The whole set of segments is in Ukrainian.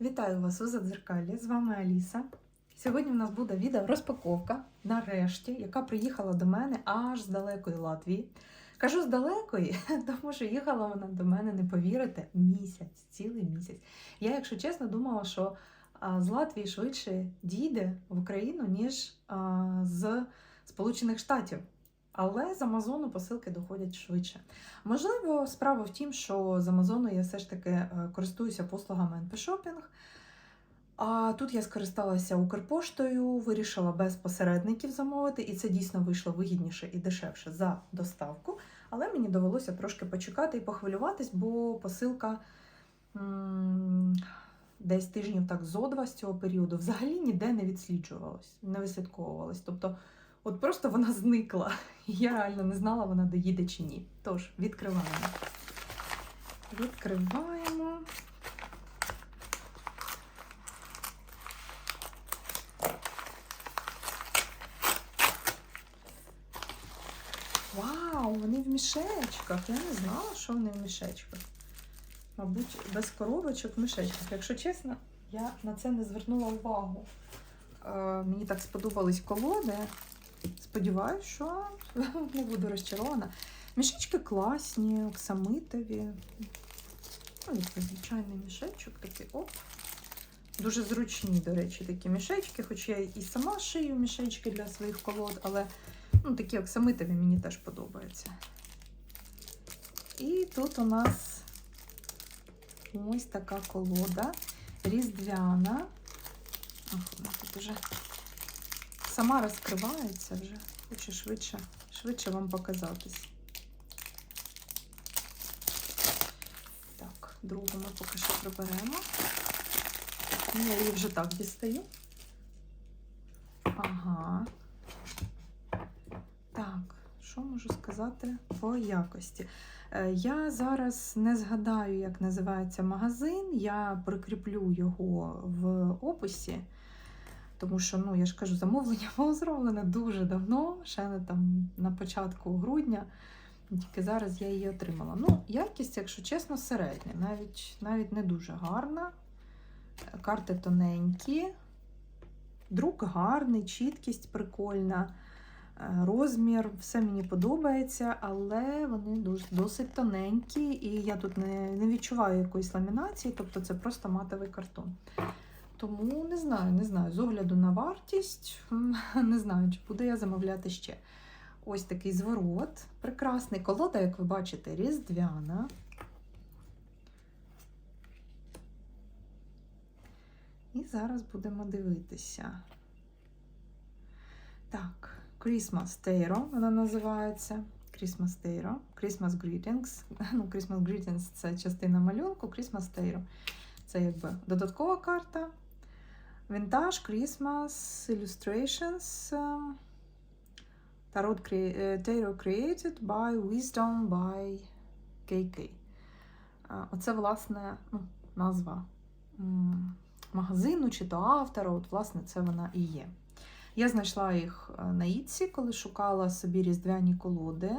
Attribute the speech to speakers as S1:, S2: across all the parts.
S1: Вітаю вас у Задзеркалі, з вами Аліса. Сьогодні в нас буде відео розпаковка, нарешті, яка приїхала до мене аж з далекої Латвії. Кажу з далекої, тому що їхала вона до мене, не повірите, місяць, цілий місяць. Я, якщо чесно, думала, що з Латвії швидше дійде в Україну, ніж з Сполучених Штатів. Але з Амазону посилки доходять швидше. Можливо, справа в тім, що з Амазону я все ж таки е, користуюся послугами NP Shopping. А тут я скористалася Укрпоштою, вирішила без посередників замовити, і це дійсно вийшло вигідніше і дешевше за доставку. Але мені довелося трошки почекати і похвилюватись, бо посилка м, десь тижнів так зо два з цього періоду взагалі ніде не відсліджувалась, не вислідковувалась. Тобто, от просто вона зникла. Я реально не знала, вона доїде чи ні. Тож, відкриваємо. Відкриваємо. Вау, вони в мішечках. Я не знала, що вони в мішечках. Мабуть, без коробочок в мішечках. Якщо чесно, я на це не звернула увагу. Е, мені так сподобались колоди. Сподіваюсь, що не буду розчарована. Мішечки класні, оксамитові. Ну, звичайний мішечок такий оп. Дуже зручні, до речі, такі мішечки, хоч я і сама шию мішечки для своїх колод, але ну, такі оксамитові мені теж подобаються. І тут у нас ось така колода різдвяна. Вона тут вже сама розкривається вже. Хочу швидше, швидше вам показатись. Так, другу ми поки що приберемо. Ну, Я її вже так дістаю. Ага. Так, що можу сказати по якості? Е, Я зараз не згадаю, як називається магазин. Я прикріплю його в описі. Тому що, ну, я ж кажу, замовлення було зроблене дуже давно, ще не там на початку грудня. Тільки зараз я її отримала. Ну, якість, якщо чесно, середня, навіть, навіть не дуже гарна. Карти тоненькі, друк гарний, чіткість прикольна, е, розмір, все мені подобається, але вони досить тоненькі, і я тут не, не відчуваю якоїсь ламінації, тобто це просто матовий картон. Тому не знаю, не знаю. З огляду на вартість, не знаю, чи буду я замовляти ще. Ось такий зворот. Прекрасний. Колода, як ви бачите, різдвяна. І зараз будемо дивитися. Так, Christmas Tarot вона називається. Christmas Tarot. Christmas Greetings. Ну, Christmas Greetings це частина малюнку, Christmas Tarot. Це якби додаткова карта. Vintage Christmas Illustrations. um, Tarot е, Tarot created by Wisdom by KK. Оце, власне, ну, назва магазину чи то автора. От, власне, це вона і є. Я знайшла їх е, на Ітсі, коли шукала собі різдвяні колоди.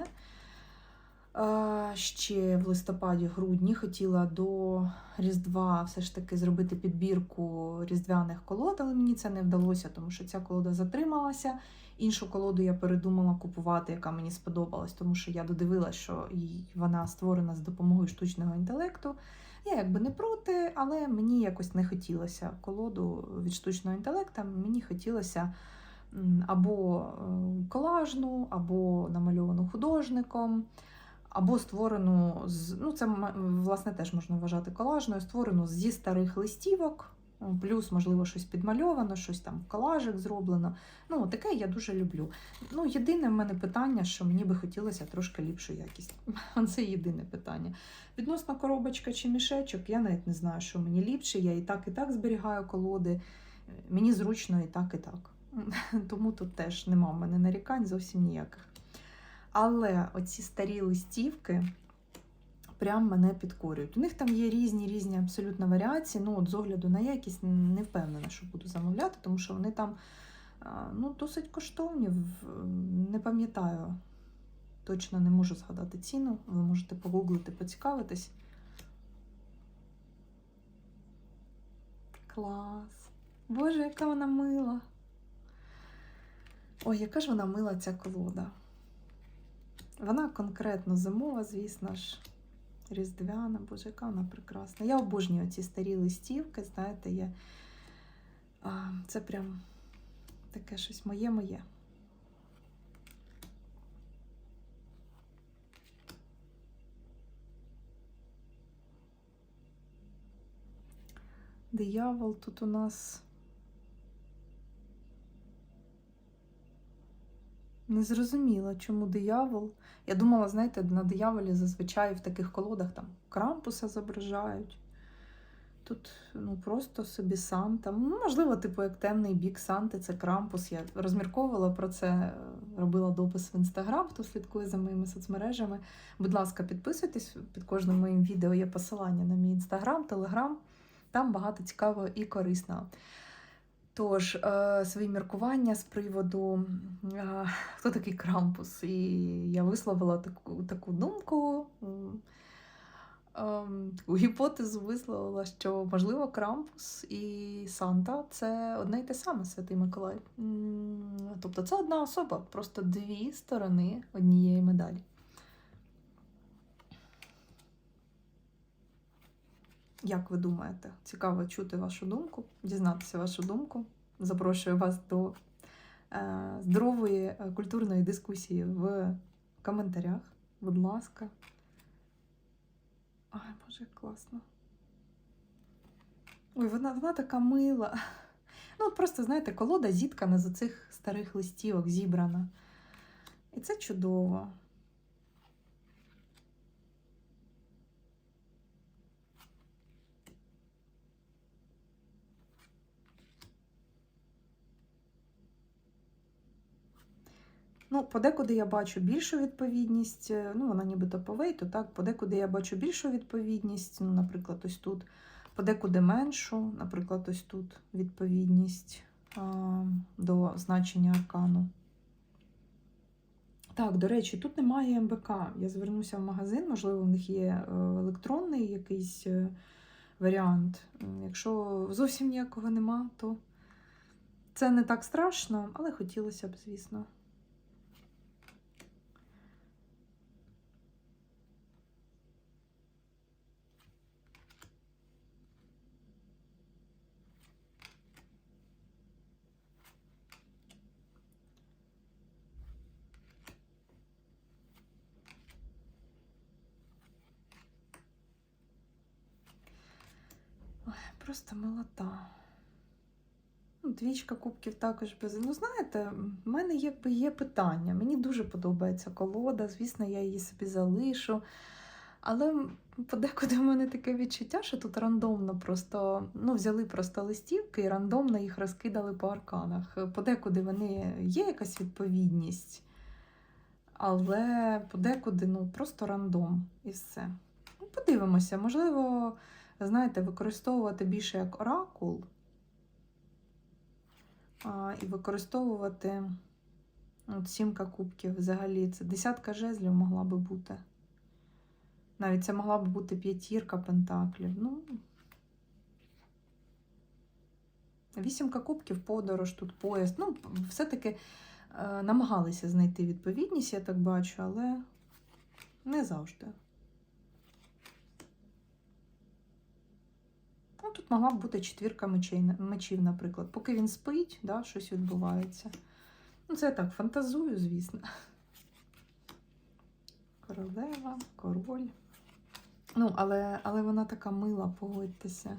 S1: Ще в листопаді-грудні хотіла до Різдва все ж таки зробити підбірку різдвяних колод, але мені це не вдалося, тому що ця колода затрималася. Іншу колоду я передумала купувати, яка мені сподобалась, тому що я додивилася, що вона створена з допомогою штучного інтелекту. Я якби не проти, але мені якось не хотілося колоду від штучного інтелекту. Мені хотілося або е, колажну, або намальовану художником, або створену з ну це власне теж можна вважати колажною, створену зі старих листівок. Плюс, можливо, щось підмальовано, щось там колажик зроблено. Ну, таке я дуже люблю. Ну, єдине в мене питання, що мені би хотілося трошки ліпшу якість. Це єдине питання. Відносно коробочка чи мішечок, я навіть не знаю, що мені ліпше. Я і так, і так зберігаю колоди. Мені зручно і так, і так. Тому тут теж нема в мене нарікань зовсім ніяких. Але оці старі листівки прям мене підкорюють. У них там є різні різні абсолютно варіації. Ну, от з огляду на якість не впевнена, що буду замовляти, тому що вони там ну, досить коштовні. Не пам'ятаю, точно не можу згадати ціну. Ви можете погуглити, поцікавитись. Клас. Боже, яка вона мила. Ой, яка ж вона мила ця колода. Вона конкретно зимова, звісно ж, різдвяна, боже, яка вона прекрасна. Я обожнюю ці старі листівки, знаєте, є. А, це прям таке щось моє-моє. Диявол тут у нас. Не зрозуміла, чому диявол. Я думала, знаєте, на дияволі зазвичай в таких колодах там крампуса зображають. Тут ну, просто собі Санта. Ну, можливо, типу, як темний бік Санти, це крампус. Я розмірковувала про це, робила допис в інстаграм, хто слідкує за моїми соцмережами. Будь ласка, підписуйтесь під кожним моїм відео є посилання на мій інстаграм, телеграм. Там багато цікавого і корисного. Тож, е, свої міркування з приводу, хто такий крампус, і я висловила таку, таку думку, ем, таку гіпотезу висловила, що можливо крампус і Санта це одне й те саме Святий Миколай. Тобто це одна особа, просто дві сторони однієї медалі. Як ви думаєте? Цікаво чути вашу думку, дізнатися вашу думку. Запрошую вас до е, здорової е, культурної дискусії в коментарях. Будь ласка. Ай, боже, як класно. Ой, вона, вона така мила. Ну, просто, знаєте, колода зіткана з оцих старих листівок зібрана. І це чудово. Ну, подекуди я бачу більшу відповідність, е, ну, вона нібито по вейту, так, подекуди я бачу більшу відповідність, ну, наприклад, ось тут, подекуди меншу, наприклад, ось тут відповідність а, до значення аркану. Так, до речі, тут немає МБК. Я звернуся в магазин, можливо, в них є е, електронний якийсь е, варіант. Якщо зовсім ніякого нема, то це не так страшно, але хотілося б, звісно. Ой, просто милота. Ну, Двічка кубків також без. Ну, знаєте, в мене якби є питання. Мені дуже подобається колода, звісно, я її собі залишу. Але подекуди в мене таке відчуття, що тут рандомно просто ну, взяли просто листівки і рандомно їх розкидали по арканах. Подекуди вони є якась відповідність, але подекуди ну, просто рандом і все. Ну, подивимося, можливо, знаєте, використовувати більше як оракул. А, і використовувати от сімка кубків взагалі. Це десятка жезлів могла би бути. Навіть це могла би бути п'ятірка пентаклів. Ну, вісімка кубків, подорож, тут поїзд. Ну, все-таки е, намагалися знайти відповідність, я так бачу, але не завжди. Тут могла б бути четвірка мечів, наприклад. Поки він спить, да, щось відбувається. Ну, це я так фантазую, звісно. Королева, король. Ну, але, але вона така мила, погодьтеся.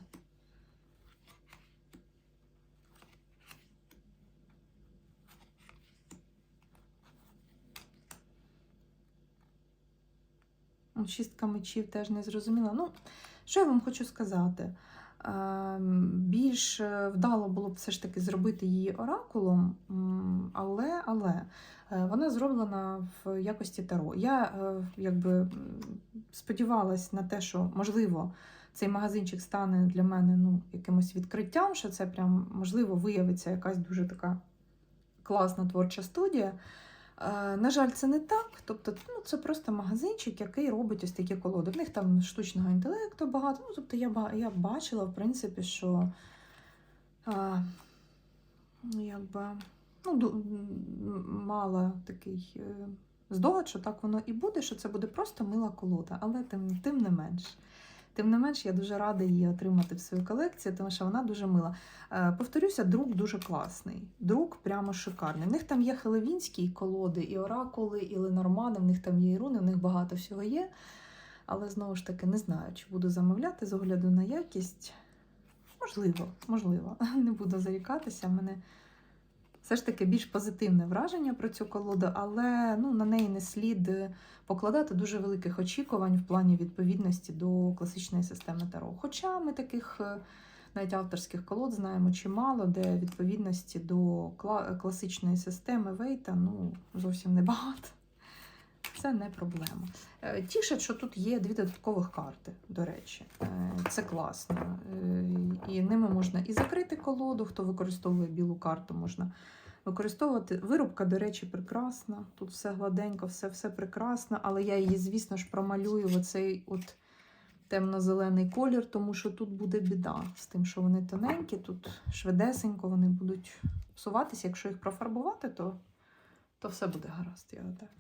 S1: Ну, Шістка мечів теж не зрозуміла. Ну, що я вам хочу сказати? Ем, Більш е, вдало було б все ж таки зробити її оракулом, але, але е, вона зроблена в якості таро. Я е, якби сподівалась на те, що можливо цей магазинчик стане для мене ну, якимось відкриттям, що це прям можливо виявиться якась дуже така класна творча студія. Е, На жаль, це не так. Тобто, ну, це просто магазинчик, який робить ось такі колоди. В них там штучного інтелекту багато. Ну, тобто я, я бачила, в принципі, що а, ну, якби, ну, мала такий е, здогад, що так воно і буде, що це буде просто мила колода, але тим, тим не менш. Тим не менш, я дуже рада її отримати в свою колекцію, тому що вона дуже мила. Е, повторюся, друк дуже класний. Друк прямо шикарний. В них там є хелевінські колоди, і оракули, і ленормани, в них там є і руни, в них багато всього є. Але знову ж таки не знаю, чи буду замовляти з огляду на якість. Можливо, можливо. Не буду зарікатися. Мене все ж таки більш позитивне враження про цю колоду, але ну, на неї не слід покладати дуже великих очікувань в плані відповідності до класичної системи Таро. Хоча ми таких е, навіть авторських колод знаємо чимало, де відповідності до класичної системи Вейта ну, зовсім небагато. Це не проблема. Е, Тішить, що тут є дві додаткових карти, до речі. Е, Це класно. Е, І ними можна і закрити колоду, хто використовує білу карту, можна використовувати. Вирубка, до речі, прекрасна. Тут все гладенько, все, все прекрасно, але я її, звісно ж, промалюю в оцей от темно-зелений колір, тому що тут буде біда з тим, що вони тоненькі, тут швидесенько вони будуть псуватися. Якщо їх профарбувати, то, то все буде гаразд, я так.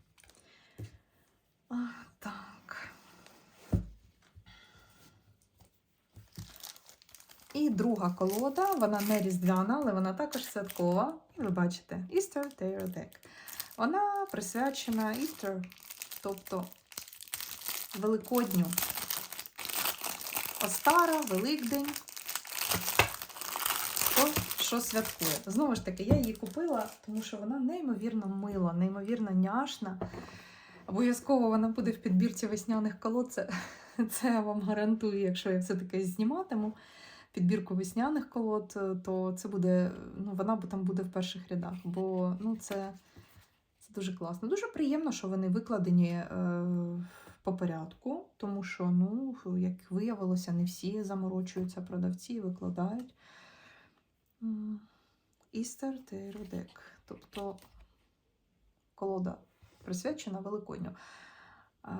S1: І друга колода, вона не різдвяна, але вона також святкова. І ви бачите, Easter Tarot Deck. Вона присвячена Easter, тобто Великодню. Остара, Великдень. Хто що святкує. Знову ж таки, я її купила, тому що вона неймовірно мила, неймовірно няшна. Обов'язково вона буде в підбірці весняних колод. Це, це я вам гарантую, якщо я все-таки зніматиму підбірку весняних колод, то це буде, ну, вона там буде в перших рядах. Бо ну, це, це дуже класно. Дуже приємно, що вони викладені е, по порядку, тому що, ну, як виявилося, не всі заморочуються продавці і викладають. Tarot Deck. Тобто колода присвячена Великодню.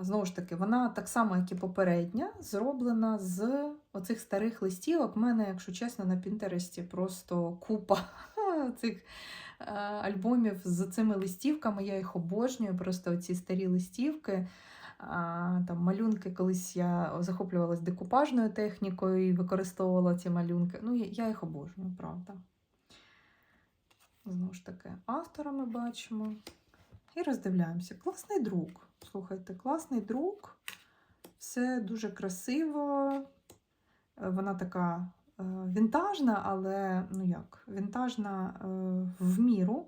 S1: Знову ж таки, вона так само, як і попередня, зроблена з оцих старих листівок. У мене, якщо чесно, на Пінтересті просто купа цих е, альбомів з цими листівками. Я їх обожнюю, просто оці старі листівки. Там малюнки, колись я захоплювалась декупажною технікою і використовувала ці малюнки. Ну, я їх обожнюю, правда. Знову ж таки, автора ми бачимо. І роздивляємося. Класний друк. Слухайте, класний друк. Все дуже красиво. Е, Вона така е, вінтажна, але ну як, вінтажна е, в міру.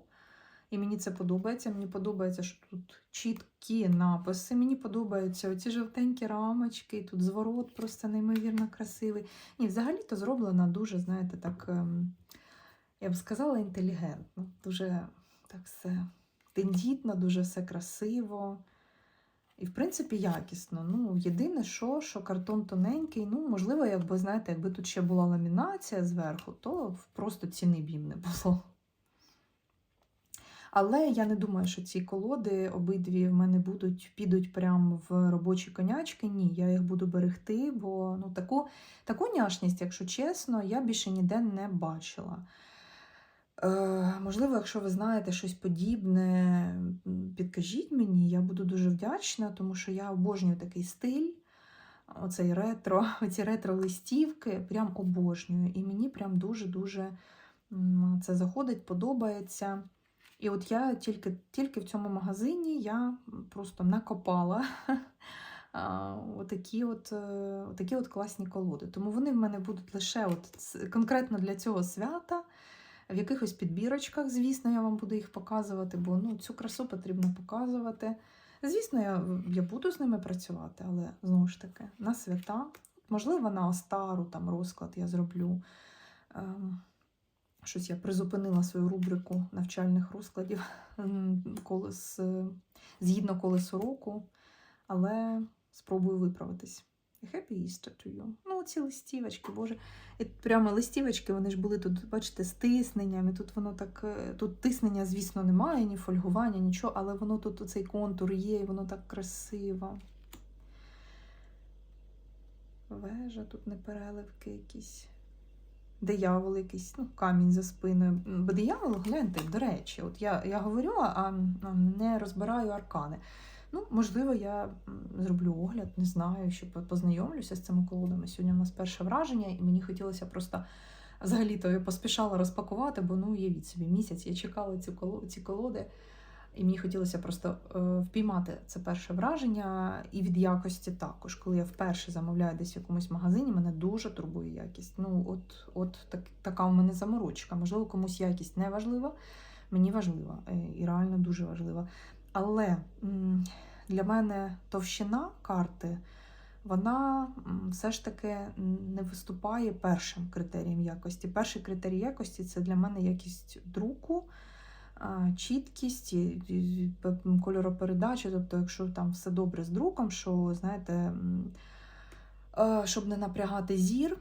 S1: І мені це подобається. Мені подобається, що тут чіткі написи. Мені подобаються оці жовтенькі рамочки, тут зворот просто неймовірно красивий. Ні, взагалі-то зроблено дуже, знаєте, так, ем, я б сказала, інтелігентно. Дуже так все тендітно, дуже все красиво. І, в принципі, якісно. Ну, єдине, що, що картон тоненький. Ну, можливо, якби, знаєте, якби тут ще була ламінація зверху, то просто ціни б їм не було. Але я не думаю, що ці колоди обидві в мене будуть, підуть прямо в робочі конячки. Ні, я їх буду берегти, бо ну, таку, таку няшність, якщо чесно, я більше ніде не бачила. Е, можливо, якщо ви знаєте щось подібне, підкажіть мені, я буду дуже вдячна, тому що я обожнюю такий стиль, оцей ретро, оці ретро-листівки, прям обожнюю. І мені прям дуже-дуже це заходить, подобається. І от я тільки, тільки в цьому магазині я просто накопала отакі от, е, отакі от класні колоди. Тому вони в мене будуть лише от конкретно для цього свята. В якихось підбірочках, звісно, я вам буду їх показувати, бо ну, цю красу потрібно показувати. Звісно, я, я буду з ними працювати, але знову ж таки, на свята. Можливо, на Остару там розклад я зроблю. Ем, щось я призупинила свою рубрику навчальних розкладів колес, е, згідно колесу року, але спробую виправитись. Happy Easter to you. Ну, ці листівочки, боже. І прямо листівочки, вони ж були тут, бачите, з тисненням. І тут воно так. е, Тут тиснення, звісно, немає, ні фольгування, нічого, але воно тут цей контур є, і воно так красиво. Вежа, тут не переливки якісь. диявол якийсь, ну, камінь за спиною. Бо диявол, гляньте, до речі, от я, я говорю, а не розбираю аркани. Ну, можливо, я зроблю огляд, не знаю, що познайомлюся з цими колодами. Сьогодні у нас перше враження, і мені хотілося просто взагалі-то я поспішала розпакувати, бо ну уявіть собі, місяць я чекала цю коло- ці колоди. І мені хотілося просто е, впіймати це перше враження і від якості також. Коли я вперше замовляю десь в якомусь магазині, мене дуже турбує якість. Ну, от, от так, така у мене заморочка. Можливо, комусь якість не важлива, мені важлива е, і реально дуже важлива. Але для мене товщина карти, вона все ж таки не виступає першим критерієм якості. Перший критерій якості це для мене якість друку чіткість, кольоропередача. Тобто, якщо там все добре з друком, що знаєте, щоб не напрягати зір,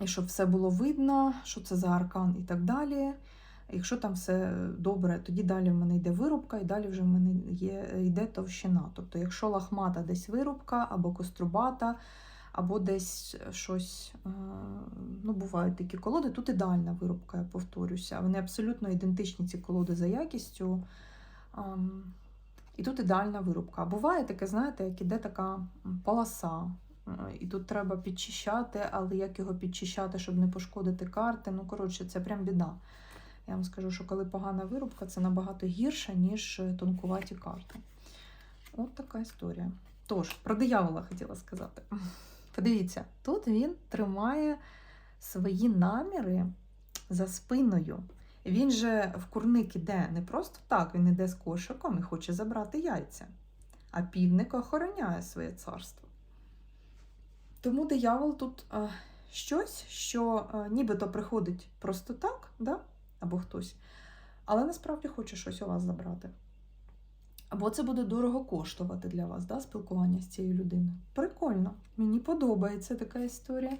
S1: і щоб все було видно, що це за аркан і так далі. Якщо там все добре, тоді далі в мене йде вирубка, і далі вже в мене є, йде товщина. Тобто, якщо лахмата десь вирубка або кострубата, або десь щось, е, ну, бувають такі колоди, тут ідеальна вирубка, я повторюся. Вони абсолютно ідентичні, ці колоди за якістю. І тут ідеальна вирубка. А буває таке, знаєте, як іде така полоса. е, І тут треба підчищати, але як його підчищати, щоб не пошкодити карти. Ну, коротше, це прям біда. Я вам скажу, що коли погана вирубка, це набагато гірше, ніж е, тонкуваті карти. От така історія. Тож, про диявола хотіла сказати. Подивіться, тут він тримає свої наміри за спиною. Він же в курник іде не просто так, він іде з кошиком і хоче забрати яйця. А півник охороняє своє царство. Тому диявол тут е, щось, що е, нібито приходить просто так, да? Або хтось, але насправді хоче щось у вас забрати. Або це буде дорого коштувати для вас, да, спілкування з цією людиною. Прикольно, мені подобається така історія.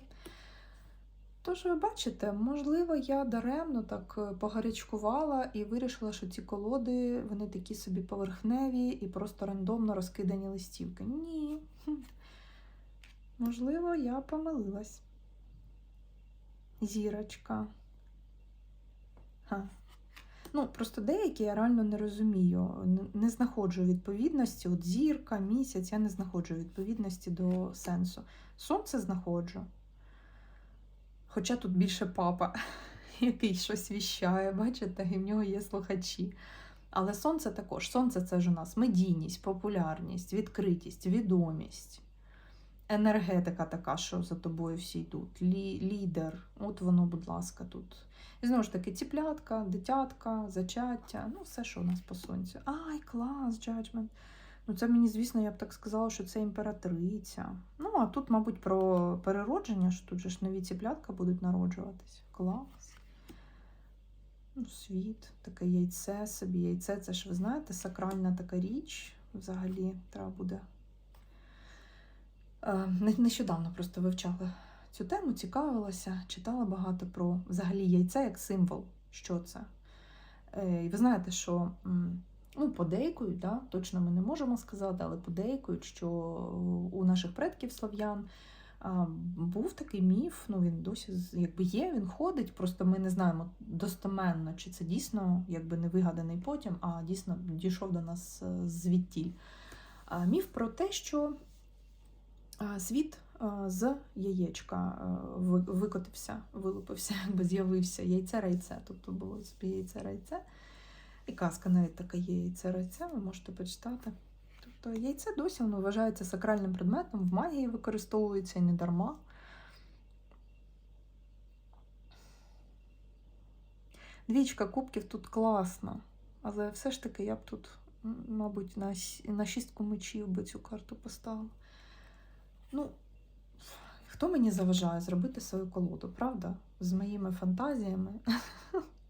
S1: Тож, ви бачите, можливо, я даремно так е, погарячкувала і вирішила, що ці колоди вони такі собі поверхневі і просто рандомно розкидані листівки. Ні. Можливо, я помилилась. Зірочка. Ха. Ну, просто деякі я реально не розумію, не- знаходжу відповідності. От зірка, місяць, я не знаходжу відповідності до сенсу. Сонце знаходжу. Хоча тут більше папа, який щось віщає, бачите, і в нього є слухачі. Але сонце також. Сонце це ж у нас медійність, популярність, відкритість, відомість. Енергетика така, що за тобою всі йдуть. Лі, лідер. От воно, будь ласка, тут. І знову ж таки, ціплятка, дитятка, зачаття, ну все, що у нас по сонцю. Ай, клас, джаджмент. Ну, це мені, звісно, я б так сказала, що це імператриця. Ну, а тут, мабуть, про переродження, що тут же ж нові ціплятка будуть народжуватись. Клас. Ну, світ, таке яйце собі. Яйце це ж, ви знаєте, сакральна така річ. Взагалі, треба буде. Е, не- Нещодавно просто вивчала цю тему, цікавилася, читала багато про взагалі яйце як символ. Що це? Е, І ви знаєте, що ну, подейкують, да, точно ми не можемо сказати, але подейкують, що у наших предків слов'ян був такий міф, ну він досі якби є, він ходить, просто ми не знаємо достеменно, чи це дійсно якби не вигаданий потім, а дійсно дійшов до нас е, звідтіль. Міф про те, що світ з яєчка викотився, вилупився, якби з'явився яйце-райце. Тобто було собі яйце-райце. І казка навіть така є яйце-райце, ви можете почитати. Тобто яйце досі воно вважається сакральним предметом, в магії використовується і не дарма. Двічка кубків тут класна, але все ж таки я б тут, мабуть, на шістку мечів би цю карту поставила. Ну, хто мені заважає зробити свою колоду, правда? З моїми фантазіями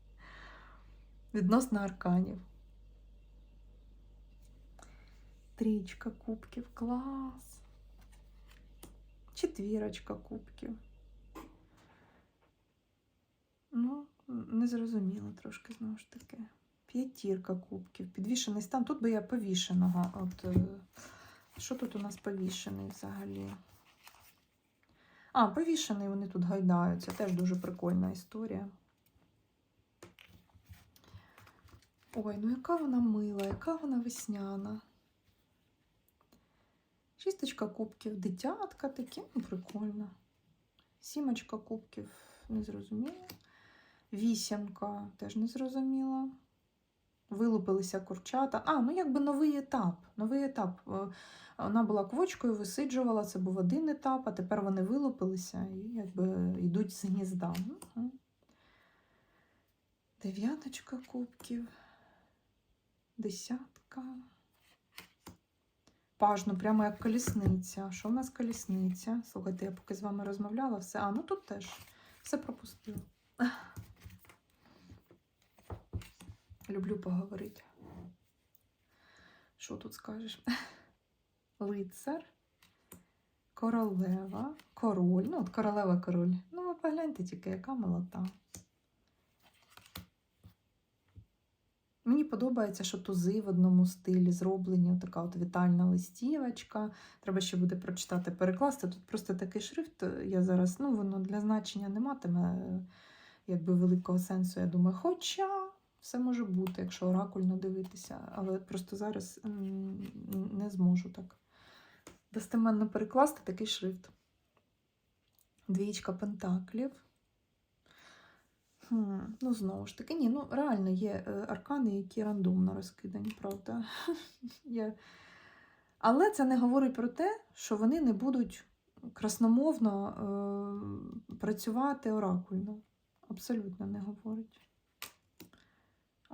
S1: відносно арканів. Трічка кубків, клас. Четвірочка кубків. Ну, не зрозуміло трошки знову ж таки. П'ятірка кубків, підвішений стан. Тут би я повішеного. От, е, що тут у нас повішений взагалі? А, повішений, вони тут гайдаються. Теж дуже прикольна історія. Ой, ну яка вона мила, яка вона весняна. Шісточка кубків, дитятка такі, ну, прикольно. Сімочка кубків, незрозуміло. Вісімка теж незрозуміло. Вилупилися курчата. А, ну якби новий етап. Новий етап. Е, Вона була квочкою, висиджувала, це був один етап, а тепер вони вилупилися і якби йдуть з гнізда. Дев'яточка кубків. Десятка. Паж, ну прямо як колісниця. Що в нас колісниця? Слухайте, я поки з вами розмовляла, все. А, ну тут теж все пропустила. Люблю поговорити. Що тут скажеш? Лицар, королева, король. Ну, от королева король. Ну, ви погляньте тільки, яка молота. Мені подобається, що тузи в одному стилі зроблені, така от вітальна листівочка. Треба ще буде прочитати, перекласти. Тут просто такий шрифт. Я зараз, ну, воно для значення не матиме е, якби великого сенсу, я думаю. Хоча все може бути, якщо оракульно дивитися, але просто зараз не зможу так достеменно перекласти такий шрифт. Двічка пентаклів. Хм, ну, знову ж таки, ні, ну реально є е, аркани, які рандомно розкидані, правда. Я... Але це не говорить про те, що вони не будуть красномовно е, працювати оракульно. Абсолютно не говорить.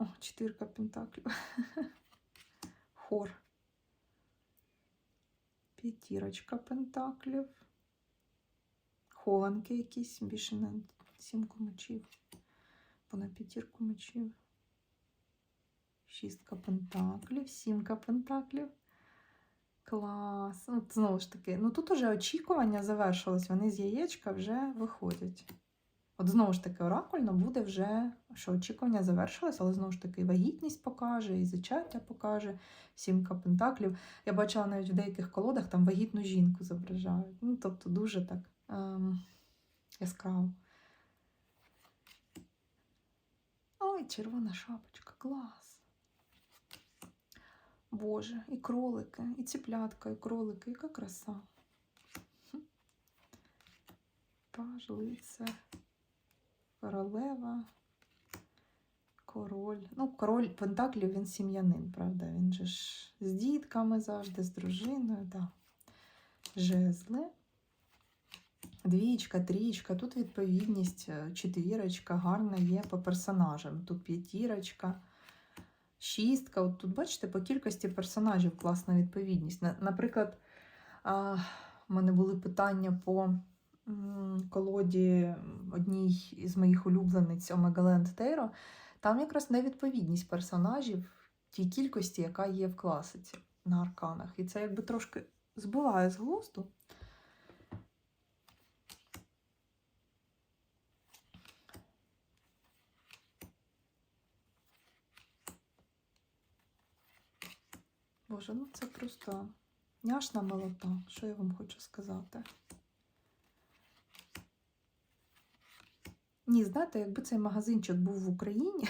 S1: О, четвірка пентаклів. Хор. П'ятірочка пентаклів. Хованки якісь, більше на сімку мечів. Бо на п'ятірку мечів. Шістка пентаклів, сімка пентаклів. Клас. Ну, знову ж таки, ну тут уже очікування завершилось, вони з яєчка вже виходять. От знову ж таки, оракульно буде вже, що очікування завершилось, але знову ж таки, вагітність покаже, і зачаття покаже, сімка пентаклів. Я бачила навіть в деяких колодах там вагітну жінку зображають. Ну, тобто дуже так ем, яскраво. Ой, червона шапочка, клас. Боже, і кролики, і ціплятка, і кролики, яка краса. Хм. Паж, лицар, королева, король. Ну, король Пентаклів він сім'янин, правда? Він же ж з дітками завжди, з дружиною, да. Жезли. Двічка, трічка, тут відповідність, е, четвірочка, гарна є по персонажам. Тут п'ятірочка, шістка. От тут, бачите, по кількості персонажів класна відповідність. Наприклад, в мене були питання по колоді одній із моїх улюблениць Омегаленд Тейро. Там якраз невідповідність персонажів тій кількості, яка є в класиці на арканах. І це якби трошки збиває з глузду. Боже, ну це просто няшна молота. Що я вам хочу сказати? Ні, знаєте, якби цей магазинчик був в Україні,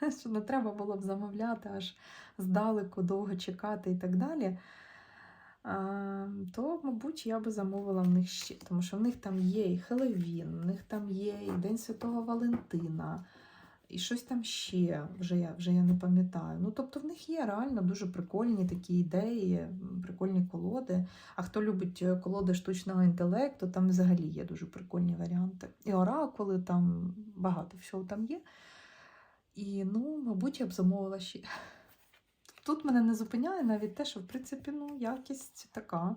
S1: що не треба було б замовляти аж здалеку, довго чекати і так далі, то, мабуть, я би замовила в них ще, тому що в них там є і Хеллоуін, в них там є і День Святого Валентина, і щось там ще, вже я, вже я не пам'ятаю. Ну, тобто в них є реально дуже прикольні такі ідеї, прикольні колоди. А хто любить е, колоди штучного інтелекту, там взагалі є дуже прикольні варіанти. І оракули, там багато всього там є. І, ну, мабуть, я б замовила ще. Тут мене не зупиняє навіть те, що, в принципі, ну, якість така.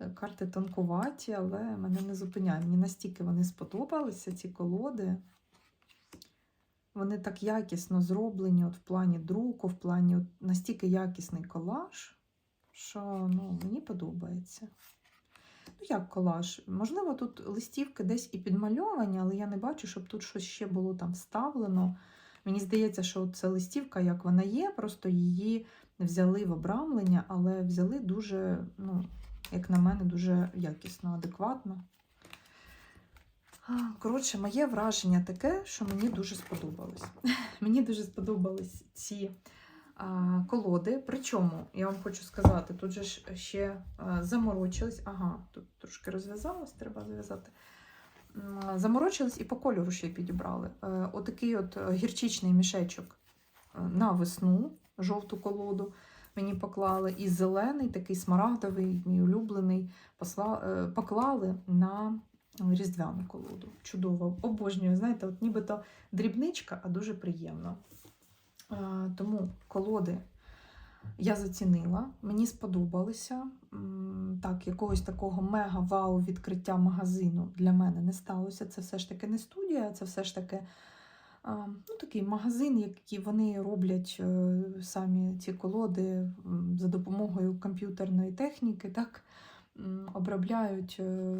S1: Е, Карти тонкуваті, але мене не зупиняє. Мені настільки вони сподобалися, ці колоди. Вони так якісно зроблені от в плані друку, в плані от настільки якісний колаж, що ну, мені подобається. Ну, як колаж? Можливо, тут листівки десь і підмальовані, але я не бачу, щоб тут щось ще було там вставлено. Мені здається, що це листівка, як вона є, просто її взяли в обрамлення, але взяли дуже, ну, як на мене, дуже якісно, адекватно. Коротше, моє враження таке, що мені дуже сподобалось. мені дуже сподобались ці а, колоди. Причому, я вам хочу сказати, тут же ж ще а, заморочились. Ага, тут трошки розв'язалось, треба зв'язати. Заморочились і по кольору ще підібрали. Е, Отакий от е, гірчичний мішечок е, на весну, жовту колоду мені поклали, і зелений, такий смарагдовий, мій улюблений, посла, поклали на різдвяну колоду. Чудово, обожнюю. Знаєте, от нібито дрібничка, а дуже приємно. Тому колоди я зацінила, мені сподобалися. Так, якогось такого мега-вау відкриття магазину для мене не сталося. Це все ж таки не студія, це все ж таки ну, такий магазин, який вони роблять е, самі ці колоди за допомогою комп'ютерної техніки, так обробляють, е,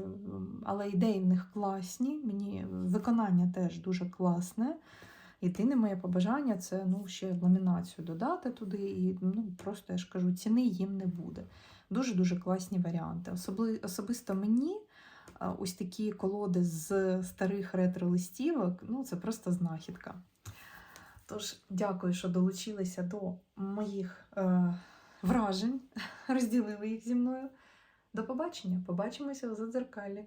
S1: але ідеї в них класні. Мені виконання теж дуже класне. Єдине моє побажання це ну, ще ламінацію додати туди, і ну, просто я ж кажу, ціни їм не буде. Дуже-дуже класні варіанти. Особли, особисто мені ось такі колоди з старих ретро-листівок, ну це просто знахідка. Тож, дякую, що долучилися до моїх е, вражень, розділили їх зі мною. До побачення! Побачимося у задзеркалі.